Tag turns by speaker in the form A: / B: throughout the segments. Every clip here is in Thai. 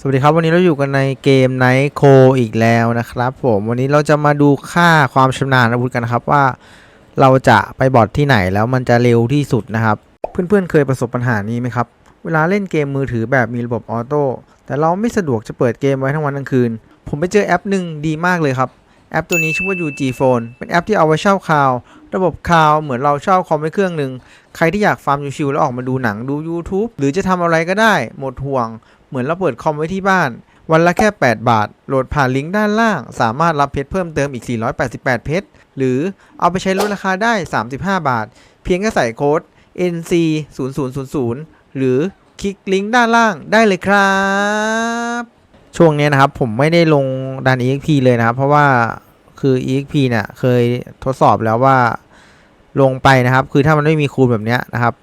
A: สวัสดีครับวันนี้เราอยู่กันในเกมไนท์โคอีกแล้วนะครับผมวันนี้เราจะมาดูค่าความชำนาญอาวุธกันนะครับว่า เราจะไปบอทที่ไหนแล้วมันจะเร็วที่สุดนะครับ เพื่อนๆเคยประสบปัญหานี้ไหมครับ เวลาเล่นเกมมือถือแบบมีระบบออโต้แต่เราไม่สะดวกจะเปิดเกมไว้ทั้งวันทั้งคืน ผมไปเจอแอปหนึ่งดีมากเลยครับ แอปตัวนี้ชื่อว่า UG Phone เป็นแอปที่เอาไว้เช่าคลาวระบบคลาวเหมือนเราเช่าคอมไว้เครื่องหนึ่งใครที่อยากฟาร์มชิวๆแล้วออกมาดูหนังดู YouTube หรือจะทำอะไรก็ได้หมดห่วง เหมือนเราเปิดคอมไว้ที่บ้าน วันละแค่ 8 บาท โหลดผ่านลิงก์ด้านล่าง สามารถรับเพชรเพิ่มเติมอีก 488 เพชร หรือเอาไปใช้ลดราคาได้ 35 บาท เพียงแค่ใส่โค้ด NC 0 0 0 0หรือคลิกลิงก์ด้านล่างได้เลยครับ ช่วงนี้นะครับผมไม่ได้ลงดัน EXP เลยนะครับ เพราะว่าคือ EXP เนี่ยเคยทดสอบแล้วว่าลงไปนะครับ คือถ้ามันไม่มีคูณแบบนี้นะครับ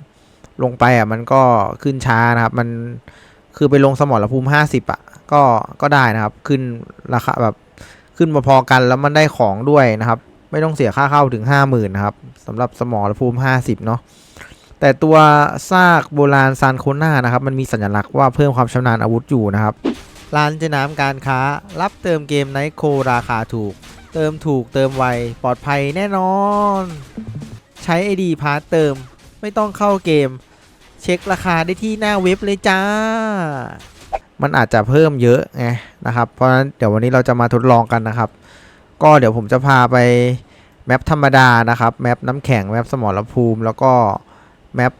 A: ลงไปอะมันก็ขึ้นช้านะครับ มัน คือไปลงสมรภูมิ50อะก็ก็ได้นะครับ ขึ้นราคาแบบขึ้นมาพอกันแล้วมันได้ของด้วยนะครับ ไม่ต้องเสียค่าเข้าถึง50,000นะครับสำหรับสมรภูมิ50เนาะแต่ตัวซากโบราณซานโคน่านะครับ มันมีสัญลักษณ์ว่าเพิ่มความชำนาญอาวุธอยู่นะครับร้านเจน้ำการค้า รับเติมเกมไนโคราคาถูก เติมถูกเติมไว ปลอดภัยแน่นอน ใช้ ID พาร์ทเติมไม่ต้องเข้าเกม เช็คราคาได้ที่หน้าเว็บเลยจ้า มันอาจจะเพิ่มเยอะไงนะครับ เพราะฉะนั้นเดี๋ยววันนี้เราจะมาทดลองกันนะครับ ก็เดี๋ยวผมจะพาไปแมปธรรมดานะครับ แมปน้ำแข็ง แมปสมรภูมิ แล้วก็แมป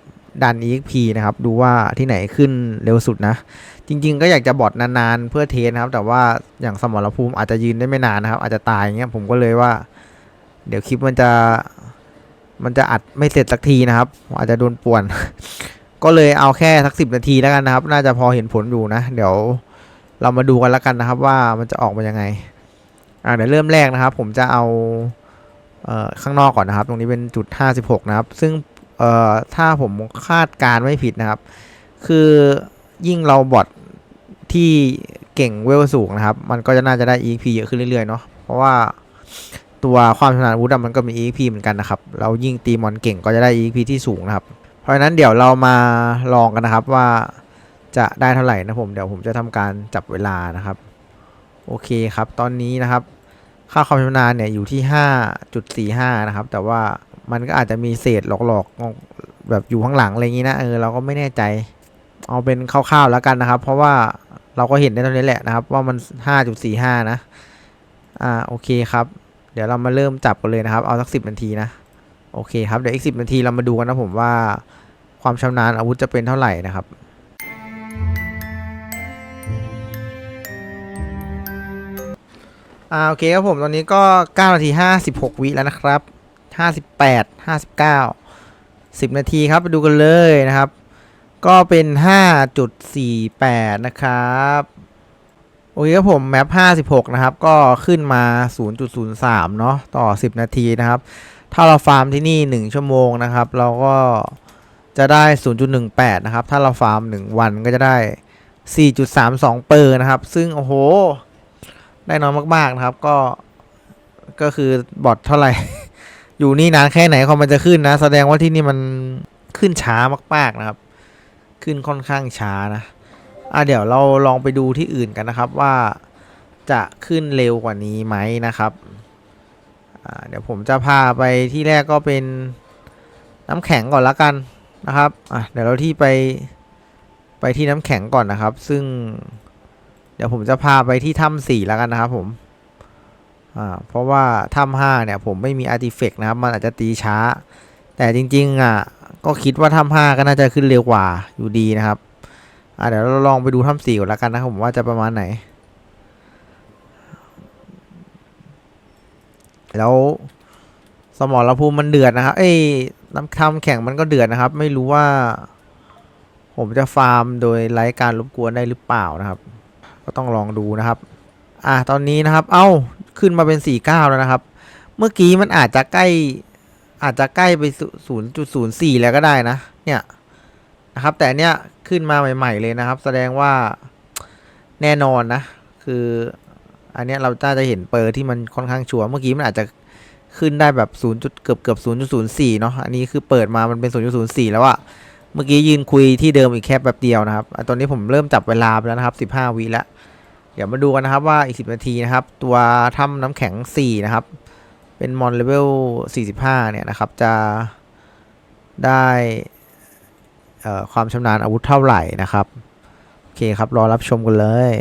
A: ดัน EXP นะครับ ดูว่าที่ไหนขึ้นเร็วสุดนะ จริง ๆ ก็อยากจะบอทนานๆ เพื่อเทสนะครับ แต่ว่าอย่างสมรภูมิอาจจะยืนได้ไม่นานนะครับ อาจจะตายอย่างเงี้ยผมก็เลยว่า เดี๋ยวคลิปมันจะมันจะอัดไม่เสร็จสักทีนะครับ อาจจะโดนป่วน ก็เลยเอาแค่สักสิบนาทีแล้วกันนะครับ น่าจะพอเห็นผลอยู่นะ เดี๋ยวเรามาดูกันแล้วกันนะครับ ว่ามันจะออกมายังไงอ่าเดี๋ยวเริ่มแรกนะครับ ผมจะเอาเอ่อข้างนอกก่อนนะครับ ตรงนี้เป็นจุด56นะครับ ซึ่งเอ่อถ้าผมคาดการไม่ผิดนะครับ คือยิ่งเราบอทที่เก่งเวลสูงนะครับ มันก็จะน่าจะได้ EXP เยอะขึ้นเรื่อยๆเนาะเพราะว่าตัวความชำนาญอาวุธอะมันก็มี EXP เหมือนกันนะครับ เรายิ่งตีมอนเก่งก็จะได้ EXP ที่สูงนะครับ เพราะฉะนั้นเดี๋ยวเรามาลองกันนะครับว่าจะได้เท่าไหร่นะผมเดี๋ยวผมจะทำการจับเวลานะครับโอเคครับตอนนี้นะครับ ค่าความชำนาญเนี่ยอยู่ที่ 5.45 นะครับ แต่ว่ามันก็อาจจะมีเศษหลอกๆแบบอยู่ข้างหลังอะไรอย่างนี้นะเออเราก็ไม่แน่ใจเอาเป็นคร่าวๆแล้วกันนะครับ เพราะว่าเราก็เห็นได้ตรงนี้แหละนะครับ ว่ามัน 5.45 นะอ่าโอเคครับ เดี๋ยวเรามาเริ่มจับกันเลยนะครับ เอาสัก 10 นาทีนะ โอเคครับ เดี๋ยวอีก10นาทีเรามาดูกันนะผมว่าความชำนาญอาวุธจะเป็นเท่าไหร่นะครับอ่าโอเคครับผมตอนนี้ก็ 9 นาที 56 วิแล้วนะครับ 58 59 10 นาทีครับไปดูกันเลยนะครับ ก็เป็น 5.48 นะครับโอเคครับผมแมป56 นะครับ ก็ขึ้นมา 0.03 เนาะต่อ 10 นาทีนะครับ ถ้าเราฟาร์มที่นี่ 1 ชั่วโมงนะครับ เราก็จะได้ 0.18 นะครับ ถ้าเราฟาร์ม 1 วันก็จะได้ 4.32 เปอร์นะครับ ซึ่ง โอ้โห ได้น้อยมาก ๆ นะครับ ก็ ก็คือบอทเท่าไหร่ อยู่นี่นานแค่ไหนคอมมันจะขึ้นนะ แสดงว่าที่นี่มันขึ้นช้ามาก ๆ นะครับ ขึ้นค่อนข้างช้านะ อะเดี๋ยวเราลองไปดูที่อื่นกันนะครับว่าจะขึ้นเร็วกว่านี้ไหมนะครับ เดี๋ยวผมจะพาไปที่แรกก็เป็นน้ำแข็งก่อนละกันนะครับอะเดี๋ยวเราที่ไปไปที่น้ำแข็งก่อนนะครับ ซึ่ง เดี๋ยวผมจะพาไปที่ถ้ำสี่แล้วกันนะครับผมอ่าเพราะว่าถ้ำห้าเนี่ยผมไม่มีอาร์ติเฟกต์นะครับ มันอาจจะตีช้า แต่จริงๆอะก็คิดว่าถ้ำห้าก็น่าจะขึ้นเร็วกว่าอยู่ดีนะครับอ่าเดี๋ยวเราลองไปดูถ้ำสี่ก่อนล้วกันนะครับผมว่าจะประมาณไหน แล้วสมรภูมิมันเดือดนะครับ เอ้ยน้ำทำแข่งมันก็เดือดนะครับ ไม่รู้ว่า ผมจะฟาร์มโดยไร้การรบกวนได้หรือเปล่านะครับ ก็ต้องลองดูนะครับ อะตอนนี้นะครับ เอ้าขึ้นมาเป็นสี่เก้าแล้วนะครับ เมื่อกี้มันอาจจะใกล้อาจจะใกล้ไปศูนย์จุดศูนย์สี่แล้วก็ได้นะ เนี่ยนะครับ แต่เนี้ยขึ้นมาใหม่ ๆ เลยนะครับ แสดงว่าแน่นอนนะ คือ อันนี้เราน่าจะเห็นเปอร์ที่มันค่อนข้างชัวร์เมื่อกี้มันอาจจะขึ้นได้แบบศูนย์จุดเกือบเกือบศูนย์จุดศูนย์สี่เนาะอันนี้คือเปิดมามันเป็นศูนย์จุดศูนย์สี่แล้วอะเมื่อกี้ยืนคุยที่เดิมอีกแค่แป๊บเดียวนะครับอตอนนี้ผมเริ่มจับเวลาไปแล้วนะครับ15วิแล้วเดี๋ยวมาดูกันนะครับว่าอีก10นาทีนะครับ ตัวถ้ำน้ำแข็ง4นะครับ เป็นมอนเลเวล45เนี่ยนะครับ จะได้ความชำนาญอาวุธเท่าไหร่นะครับ โอเคครับ รอรับชมกันเลย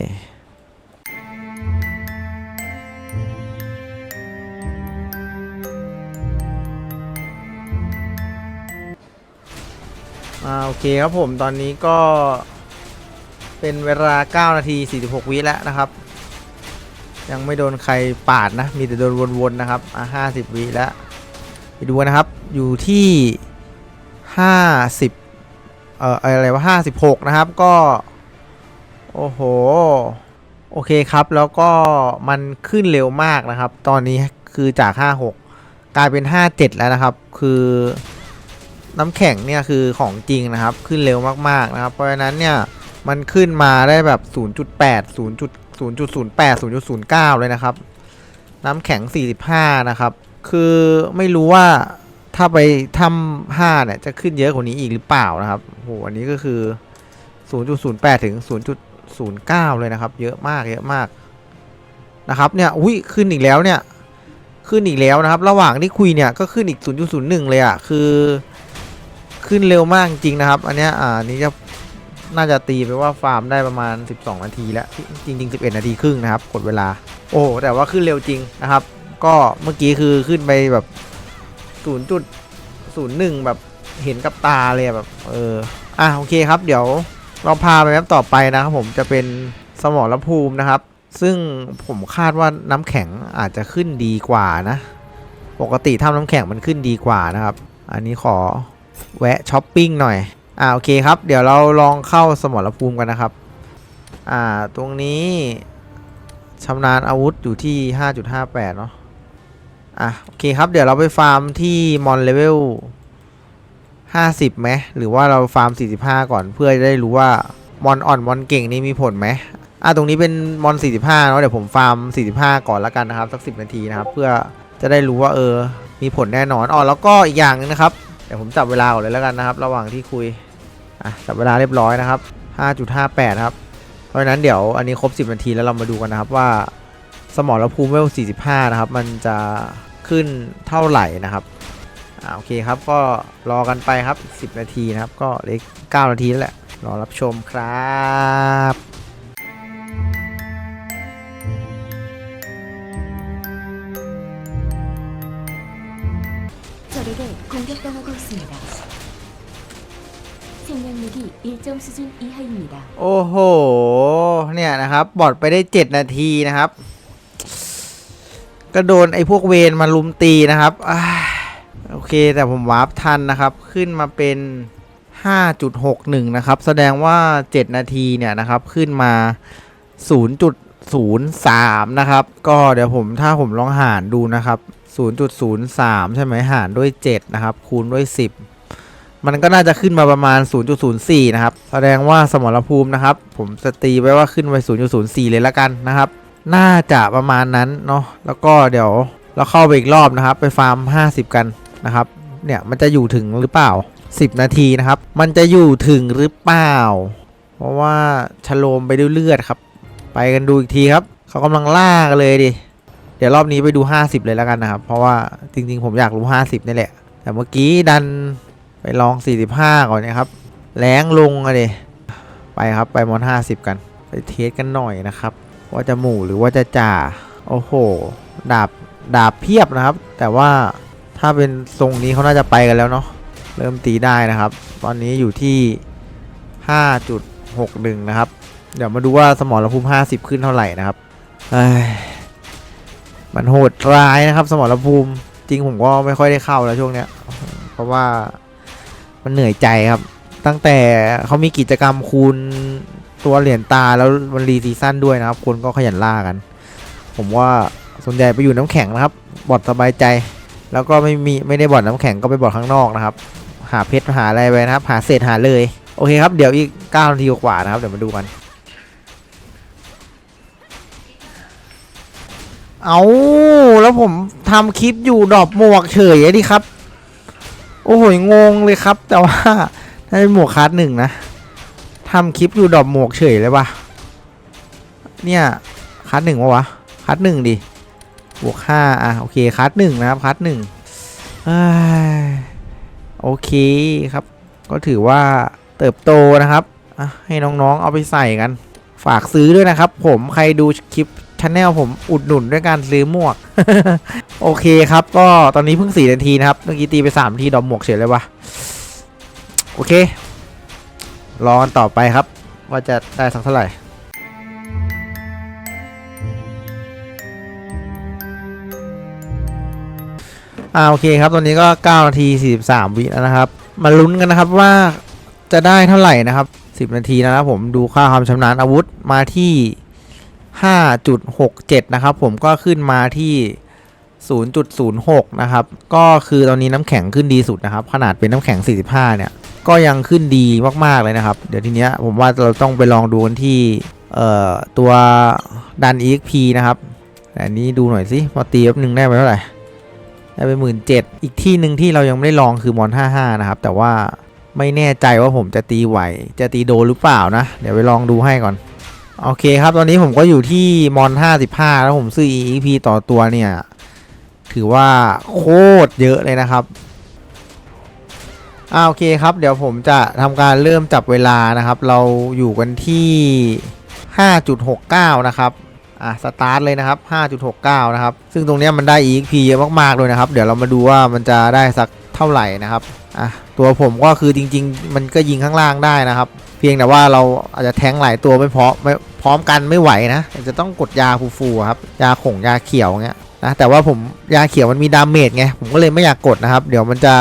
A: อ่าโอเคครับผมตอนนี้ก็เป็นเวลา 9 นาที 46 วิแล้วนะครับ ยังไม่โดนใครปาดนะ มีแต่โดนวนๆนะครับ อะ50 วิแล้วไปดูนะครับอยู่ที่ 50 เอ่ออะไรวะ56 นะครับก็ โอ้โห โอเคครับแล้วก็มันขึ้นเร็วมากนะครับ ตอนนี้คือจาก 56 กลายเป็น 57 แล้วนะครับ คือ น้ำแข็งเนี่ยคือของจริงนะครับขึ้นเร็วมากๆนะครับ เพราะฉะนั้นเนี่ยมันขึ้นมาได้แบบ 0.8 0.0.08 0.09 เลยนะครับ น้ำแข็ง 45 นะครับ คือไม่รู้ว่าถ้าไปทำ5เนี่ยจะขึ้นเยอะกว่านี้อีกหรือเปล่านะครับโอ้โหอันนี้ก็คือ 0.08 ถึง 0.09 เลยนะครับ เยอะมากเยอะมากนะครับเนี่ยอุ้ยขึ้นอีกแล้วเนี่ย ขึ้นอีกแล้วนะครับ ระหว่างที่คุยเนี่ยก็ขึ้นอีก 0.01 เลยอะ่ะคือ ขึ้นเร็วมากจริงนะครับ อันเนี้ยอ่านี้จะน่าจะตีไปว่าฟาร์มได้ประมาณ 12 นาทีแล้ว จริง ๆ 11 นาทีครึ่งนะครับ กดเวลา โอ้แต่ว่าขึ้นเร็วจริงนะครับ ก็เมื่อกี้คือขึ้นไปแบบ0.01 แบบเห็นกับตาเลยแบบ เอออะโอเคครับ เดี๋ยวเราพาไปแมปต่อไปนะครับผมจะเป็นสมรภูมินะครับ ซึ่งผมคาดว่าน้ำแข็งอาจจะขึ้นดีกว่านะ ปกติถ้าน้ำแข็งมันขึ้นดีกว่านะครับ อันนี้ขอ แวะช้อปปิ้งหน่อย อ่าโอเคครับ เดี๋ยวเราลองเข้าสมรภูมิกันนะครับ อ่าตรงนี้ชำนาญอาวุธอยู่ที่ 5.58 เนาะอะโอเคครับ เดี๋ยวเราไปฟาร์มที่มอนเลเวล 50ไหมหรือว่าเราฟาร์ม 45 ก่อนเพื่อจะได้รู้ว่ามอนอ่อนมอนเก่งนี่มีผลไหมอะตรงนี้เป็นมอน 45 เนาะเดี๋ยวผมฟาร์ม 45 ก่อนละกันนะครับ สัก 10 นาทีนะครับ เพื่อจะได้รู้ว่าเออมีผลแน่นอนอ๋อแล้วก็อีกอย่างหนึงนะครับ ดี๋ยวผมจับเวลาก่อนเลยแล้วกันนะครับ ระหว่างที่คุยอะจับเวลาเรียบร้อยนะครับ 5.58 ครับ เพราะฉะนั้นเดี๋ยวอันนี้ครบ 10 นาทีแล้วเรามาดูกันนะครับว่าสมรภูมิเวล 45 นะครับ มันจะขึ้นเท่าไหร่นะครับอ่าโอเคครับก็รอกันไปครับ 10 นาทีนะครับ ก็เหล็ก9นาทีแล้วแหละ รอรับชมครับ
B: 수준 이하입니다.
A: โอ้โห เนี่ยนะครับ บอดไปได้ 7 นาทีนะครับ ก็โดนไอ้พวกเวนมาลุมตีนะครับอ้ายโอเค แต่ผมวาร์ปทันนะครับ ขึ้นมาเป็น 5.61 นะครับ แสดงว่า 7 นาทีเนี่ยนะครับ ขึ้นมา 0.03 นะครับ ก็เดี๋ยวผมถ้าผมลองหารดูนะครับ 0.03 ใช่ไหมหารด้วย 7 นะครับ คูณด้วย 10 มันก็น่าจะขึ้นมาประมาณ 0.04 นะครับ แสดงว่าสมรภูมินะครับ ผมสตีไว้ว่าขึ้นไป 0.04 เลยละกันนะครับ น่าจะประมาณนั้นเนาะ แล้วก็เดี๋ยวเราเข้าไปอีกรอบนะครับ ไปฟาร์ม 50 กันนะครับ เนี่ยมันจะอยู่ถึงหรือเปล่า 10 นาทีนะครับ มันจะอยู่ถึงหรือเปล่า เพราะว่าชโลมไปด้วยเลือดครับ ไปกันดูอีกทีครับ เขากำลังล่ากันเลยดิ เดี๋ยวรอบนี้ไปดู 50 เลยแล้วกันนะครับ เพราะว่าจริงๆ ผมอยากรู้ 50นี่แหละ แต่เมื่อกี้ดัน ไปลอง 45 ก่อนนะครับ แรงลงอะดิไปครับไปมอน 50 กัน ไปเทสกันหน่อยนะครับ ว่าจะหมู่หรือว่าจะจ่า โอ้โห ดาบ ดาบเพียบนะครับ แต่ว่าถ้าเป็นทรงนี้เขาน่าจะไปกันแล้วเนาะ เริ่มตีได้นะครับ ตอนนี้อยู่ที่ 5.61 นะครับ เดี๋ยวมาดูว่าสมอรภูมิ 50 ขึ้นเท่าไหร่นะครับเอ้ยมันโหดร้ายนะครับ สมรภูมิ จริงผมก็ไม่ค่อยได้เข้าแล้วช่วงเนี้ย เพราะว่า มันเหนื่อยใจครับ ตั้งแต่เขามีกิจกรรมคูณตัวเหรียญตาแล้วมันรีซีซั่นด้วยนะครับ คนก็ขยันล่ากัน ผมว่าส่วนใหญ่ไปอยู่น้ำแข็งนะครับ บอดสบายใจ แล้วก็ไม่มีไม่ได้บอดน้ำแข็งก็ไปบอดข้างนอกนะครับ หาเพชรหาอะไรไปนะครับ หาเศษหาเลย โอเคครับ เดี๋ยวอีก9นาทีกว่านะครับ เดี๋ยวมาดูกัน เอาแล้วผมทำคลิปอยู่ดอปหมวกเฉยอะดิครับ โอ้โหงงเลยครับ แต่ว่าให้หมวกคัสหนึ่งนะทำคลิปอยู่ดรอปหมวกเฉยเลยปะเนี่ยคัสหนึ่งวะวะคัสหนึ่งดิบวกห้าอะโอเคคัสหนึ่งนะครับคัสหนึ่งโอเคครับ ก็ถือว่าเติบโตนะครับให้น้องๆเอาไปใส่กัน ฝากซื้อด้วยนะครับ ผมใครดูคลิป ชาแนลผมอุดหนุนด้วยการซื้อหมวก โอเคครับ ก็ตอนนี้เพิ่งสี่นาทีนะครับเมื่อกี้ตีไปสามนาทีดอมหมวกเฉยเลยวะโอเค รอกันต่อไปครับ ว่าจะได้สักเท่าไหร่อ่าโอเคครับตอนนี้ก็9นาที43 วิแล้วนะครับ มาลุ้นกันนะครับว่าจะได้เท่าไหร่นะครับ 10 นาทีนะครับผมดูค่าความชำนาญอาวุธมาที่ 5.67 นะครับ ผมก็ขึ้นมาที่ 0.06 นะครับ ก็คือตอนนี้น้ำแข็งขึ้นดีสุดนะครับ ขนาดเป็นน้ำแข็ง 45 เนี่ย ก็ยังขึ้นดีมาก ๆ เลยนะครับ เดี๋ยวทีเนี้ยผมว่าเราต้องไปลองดูกันที่เอ่อตัวดัน EXP นะครับอันนี้ดูหน่อยสิพอตีแป๊บนึงได้ไปเท่าไหร่ได้ไปหมื่นเจ็ดอีกที่หนึ่งที่เรายังไม่ได้ลองคือมอน55นะครับ แต่ว่าไม่แน่ใจว่าผมจะตีไหว จะตีโดนหรือเปล่านะ เดี๋ยวไปลองดูให้ก่อน โอเคครับ ตอนนี้ผมก็อยู่ที่มอน 55 แล้วผมซื้อ EP ต่อตัวเนี่ย ถือว่าโคตรเยอะเลยนะครับอ่าโอเคครับ เดี๋ยวผมจะทำการเริ่มจับเวลานะครับ เราอยู่กันที่ 5.69 นะครับอะสตาร์ทเลยนะครับ 5.69 นะครับ ซึ่งตรงนี้มันได้ EXP เยอะมากๆเลยนะครับ เดี๋ยวเรามาดูว่ามันจะได้สักเท่าไหร่นะครับอะตัวผมก็คือจริง ๆ มันก็ยิงข้างล่างได้นะครับ พียงแต่ว่าเราอาจจะแทงหลายตัวไม่พร้อมไม่พร้อมกันไม่ไหวนะจะต้องกดยาฟูๆครับยาขงยาเขียวเงี้ยนะแต่ว่าผมยาเขียวมันมีดาเมจไงผมก็เลยไม่อยากกดนะครับ เดี๋ยวมันจะ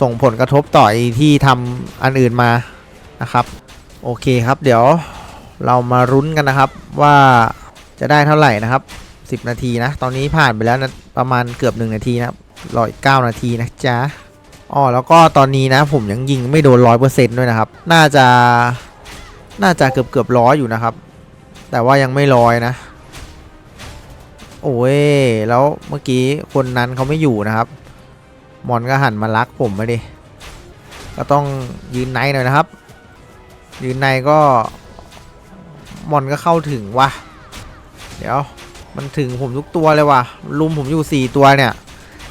A: ส่งผลกระทบต่ออที่ทำอันอื่นมานะครับ โอเคครับ เดี๋ยวเรามารุ้นกันนะครับว่าจะได้เท่าไหร่นะครับ 10 นาทีนะ ตอนนี้ผ่านไปแล้วนะประมาณเกือบ 1 นาทีนะครับรออีก 9 นาทีนะจ๊ะ อ๋อแล้วก็ตอนนี้นะผมยังยิงไม่โดนร้อยเปอร์เซ็นต์ด้วยนะครับ น่าจะน่าจะเกือบเกือบร้อยอยู่นะครับ แต่ว่ายังไม่ร้อยนะ โอ้ยแล้วเมื่อกี้คนนั้นเขาไม่อยู่นะครับ มอนก็หันมารักผมมาดิก็ต้องยืนในหน่อยนะครับ ยืนในก็มอนก็เข้าถึงว่ะ เดี๋ยวมันถึงผมทุกตัวเลยว่ะลุมผมอยู่4ตัวเนี่ย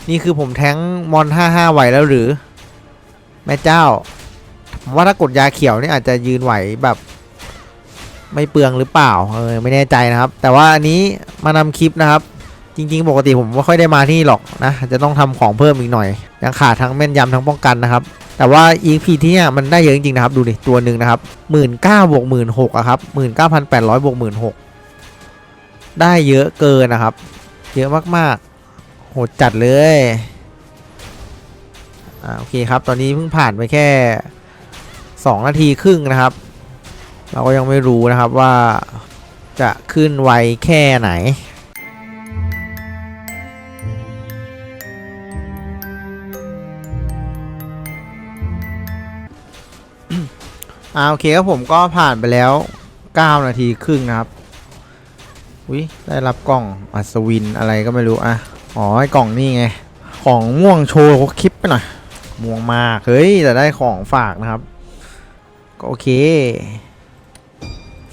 A: นี่คือผมแท้งมอน 55 ไหวแล้วหรือ แม่เจ้า ผมว่าถ้ากดยาเขียวนี่อาจจะยืนไหวแบบ ไม่เปลืองหรือเปล่า เออไม่แน่ใจนะครับ แต่ว่าอันนี้มานำคลิปนะครับ จริง ๆ ปกติผมไม่ค่อยได้มาที่นี่หรอกนะ จะต้องทำของเพิ่มอีกหน่อย ยังขาดทั้งแม่นยำทั้งป้องกันนะครับ แต่ว่า EP ที่เนี่ยมันได้เยอะจริงๆนะครับ ดูดิตัวหนึ่งนะครับหมื่นเก้าบวกหมื่นหกอะครับหมื่นเก้าพันแปดร้อยบวกหมื่นหกได้เยอะเกินนะครับ เยอะมากๆ หดจัดเลยอ่าโอเคครับตอนนี้เพิ่งผ่านไปแค่ 2 นาทีครึ่งนะครับ เราก็ยังไม่รู้นะครับว่าจะขึ้นไวแค่ไหนอ่าโอเคครับผมก็ผ่านไปแล้ว 9 นาทีครึ่งนะครับ อุ้ยได้รับกล่องอัศวินอะไรก็ไม่รู้ อะ อ๋อไอ้กล่องนี่ไง ของม่วงโชว์คลิปไปหน่อย ม่วงมาก เฮ้ยแต่ได้ของฝากนะครับ ก็โอเค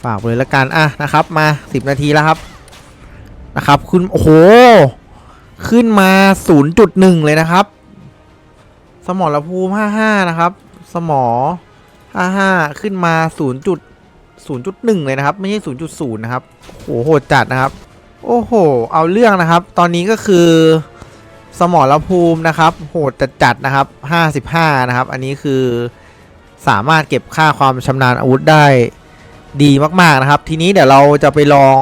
A: ฝากเลยละกัน อะนะครับ มา10นาทีแล้วครับ นะครับคุณโอ้โห ขึ้นมา 0.1 เลยนะครับ สมอระภูมิ55 นะครับ สมอ55 ขึ้นมา 0. 0.1 เลยนะครับ ไม่ใช่ 0.0 นะครับ โอ้โหโหดจัดนะครับ โอ้โห เอาเรื่องนะครับ ตอนนี้ก็คือสมรภูมินะครับ โหดจัดจัดนะครับ 55 นะครับ อันนี้คือสามารถเก็บค่าความชำนาญอาวุธได้ดีมาก ๆ นะครับ ทีนี้เดี๋ยวเราจะไปลอง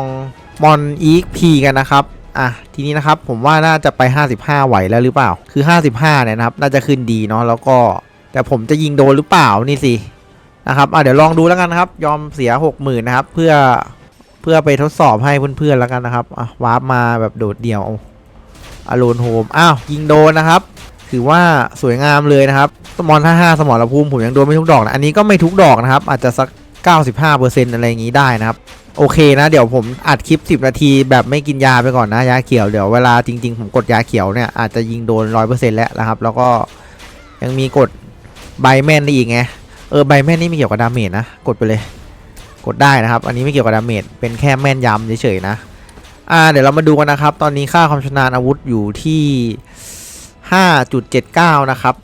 A: มอน EXP กันนะครับ อะ ทีนี้นะครับผมว่าน่าจะไป 55 ไหวแล้วหรือเปล่า คือ 55 เนี่ยนะครับ น่าจะขึ้นดีเนาะ แล้วก็ แต่ผมจะยิงโดนหรือเปล่านี่สิ นะครับ อะเดี๋ยวลองดูแล้วกันนะครับ ยอมเสีย 60,000 นะครับ เพื่อ เพื่อไปทดสอบให้เพื่อนๆแล้วกันนะครับอะวาร์ปมาแบบโดดเดี่ยวอโลนโฮมอ้าวยิงโดนนะครับ ถือว่าสวยงามเลยนะครับสมอน55สมอรภูมิผมยังโดนไม่ทุกดอกนะอันนี้ก็ไม่ทุกดอกนะครับ อาจจะสัก 95%อะไรอย่างนี้ได้นะครับ โอเคนะเดี๋ยวผมอัดคลิป 10 นาทีแบบไม่กินยาไปก่อนนะยาเขียวเดี๋ยวเวลาจริง ๆ ผมกดยาเขียวเนี่ยอาจจะยิงโดน 100%แล้วนะครับ แล้วก็ยังมีกดใบแม่นได้อีกไงเออใบแม่นนี่ม่เกี่ยวกับดาเมจนะกดไปเลย กดได้นะครับ อันนี้ไม่เกี่ยวกับดาเมจเป็นแค่แม่นยำเฉยๆนะอ่าเดี๋ยวเรามาดูกันนะครับ ตอนนี้ค่าความชำนาญอาวุธอยู่ที่ 5.79 นะครับ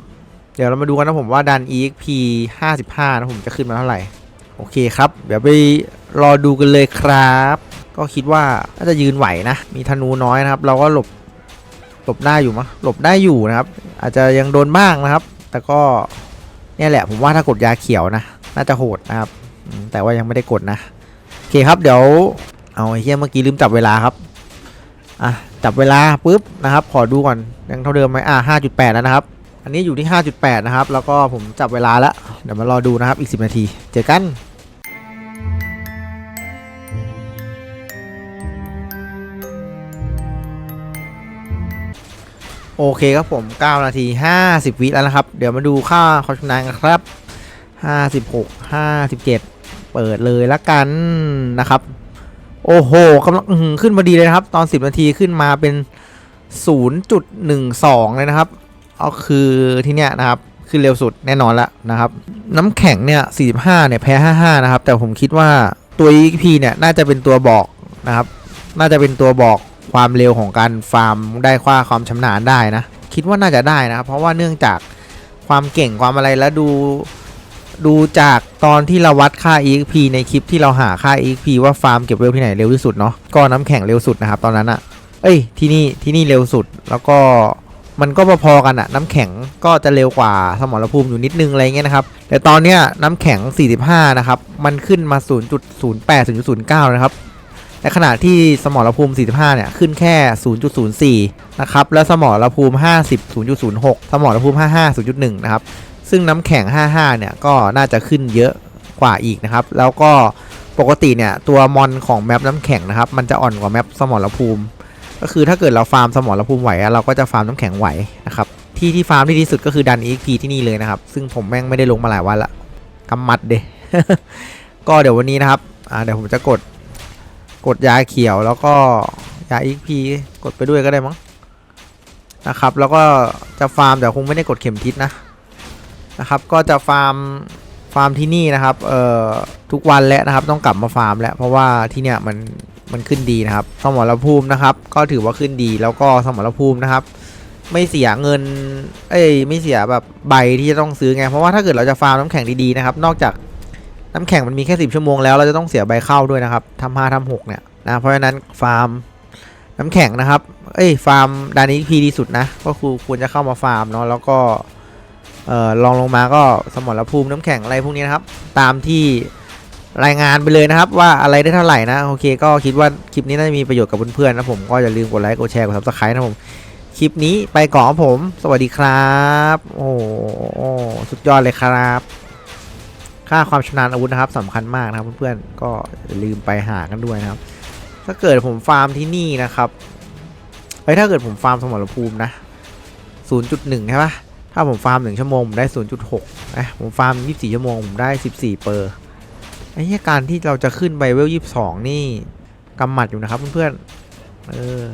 A: เดี๋ยวเรามาดูกันนะผมว่าดัน EXP 55 นะผมจะขึ้นมาเท่าไหร่ โอเคครับ เดี๋ยวไปรอดูกันเลยครับ ก็คิดว่าน่าจะยืนไหวนะ มีธนูน้อยนะครับ เราก็หลบหลบได้อยู่มั้ยหลบได้อยู่นะครับ อาจจะยังโดนบ้างนะครับ แต่ก็เนี่ยแหละผมว่าถ้ากดยาเขียวนะ น่าจะโหดนะครับ แต่ว่ายังไม่ได้กดนะโอเคครับเดี๋ยวเอาไอ้เหี้ยเมื่อกี้ลืมจับเวลาครับอะจับเวลาปุ๊บนะครับ ขอดูก่อนยังเท่าเดิมไหมอะ5.8แปดแล้วนะครับ อันนี้อยู่ที่5.8นะครับ แล้วก็ผมจับเวลาแล้วเดี๋ยวมารอดูนะครับอีก10นาที เจอกันโอเคครับผม 9 นาที 50 วิแล้วนะครับ เดี๋ยวมาดูค่าความชำนาญกันครับ 56 57 เปิดเลยละกันนะครับ โอ้โหกำลังขึ้นมาดีเลยนะครับ ตอน 10 นาทีขึ้นมาเป็น 0.12 เลยนะครับเอาคือที่เนี้ยนะครับขึ้นเร็วสุดแน่นอนละนะครับ น้ำแข็งเนี่ย 45 เนี่ยแพ้ 55 นะครับ แต่ผมคิดว่าตัว EP เนี่ยน่าจะเป็นตัวบอกนะครับ น่าจะเป็นตัวบอกความเร็วของการฟาร์มได้ค่าความชำนาญได้นะ คิดว่าน่าจะได้นะครับ เพราะว่าเนื่องจากความเก่งความอะไรแล้วดู ดูจากตอนที่เราวัดค่า EXP ในคลิปที่เราหาค่า EXP ว่าฟาร์มเก็บเวลที่ไหนเร็วที่สุดเนาะก็น้ำแข็งเร็วสุดนะครับตอนนั้นอะเอ้ยที่นี่ที่นี่เร็วสุดแล้วก็มันก็พอๆกันอะน้ำแข็งก็จะเร็วกว่าสมรภูมิอยู่นิดนึงอะไรเงี้ยนะครับ แต่ตอนเนี้ยน้ำแข็ง 45 นะครับ มันขึ้นมา 0.08 0.09 นะครับในขณะที่สมรภูมิ 45 เนี่ย ขึ้นแค่ 0.04 นะครับ แล้วสมรภูมิ 50 0.06 สมรภูมิ 55 0.1 นะครับ ซึ่งน้ำแข็ง 55 เนี่ยก็น่าจะขึ้นเยอะกว่าอีกนะครับ แล้วก็ปกติเนี่ยตัวมอนของแมปน้ำแข็งนะครับ มันจะอ่อนกว่าแมปสมรภูมิ ก็คือถ้าเกิดเราฟาร์มสมรภูมิไหวเราก็จะฟาร์มน้ำแข็งไหวนะครับ ที่ที่ฟาร์มที่ดีที่สุดก็คือดัน EXP ที่นี่เลยนะครับ ซึ่งผมแม่งไม่ได้ลงมาหลายวันละกำมัดเดก็เดี๋ยววันนี้นะครับอ่าเดี๋ยวผมจะกดกดยาเขียวแล้วก็ยา XP กดไปด้วยก็ได้มั้งนะครับ แล้วก็จะฟาร์มแต่คงไม่ได้กดเข็มทิศนะ นะครับก็จะฟาร์มฟาร์มที่นี่นะครับเอ่อทุกวันแล้วนะครับ ต้องกลับมาฟาร์มแล้ว เพราะว่าที่เนี่ยมันมันขึ้นดีนะครับ สมรภูมินะครับ ก็ถือว่าขึ้นดีแล้วก็สมรภูมินะครับ ไม่เสียเงิน เอ้ยไม่เสียแบบใบที่จะต้องซื้อไง เพราะว่าถ้าเกิดเราจะฟาร์มน้ำแข็งดีๆนะครับ นอกจากน้ำแข็งมันมีแค่ 10 ชั่วโมงแล้วเราจะต้องเสียใบเข้าด้วยนะครับทำห้าทำหกเนี่ยนะเพราะฉะนั้นฟาร์มน้ำแข็งนะครับ เอ้ยฟาร์มดานนี้พีดีสุดนะ ก็คือควรจะเข้ามาฟาร์มเนาะแล้วก็ เอ่อลองลงมาก็สมรภูมิน้ำแข็งอะไรพวกนี้นะครับ ตามที่รายงานไปเลยนะครับ ว่าอะไรได้เท่าไหร่นะโอเค ก็คิดว่าคลิปนี้น่าจะมีประโยชน์กับเพื่อนๆนะผมก็อย่าลืมกดไลค์กดแชร์กดซับสไครต์นะผมคลิปนี้ไปก่อนผม สวัสดีครับ โอ้โหสุดยอดเลยครับ ค่าความชำนาญอาวุธนะครับสำคัญมากนะครับเพื่อนๆก็อย่าลืมไปหากันด้วยนะครับ ถ้าเกิดผมฟาร์มที่นี่นะครับเฮ้ถ้าเกิดผมฟาร์มสมรภูมินะ 0.1 ใช่ปะ ถ้าผมฟาร์ม1ชั่วโมงผมได้ 0.6นะผมฟาร์ม 24 ชั่วโมงผมได้ 14 เปอร์ไอ้เนี่ยการที่เราจะขึ้นไปเวล 22 นี่กำหมัดอยู่นะครับเพื่อนๆเออ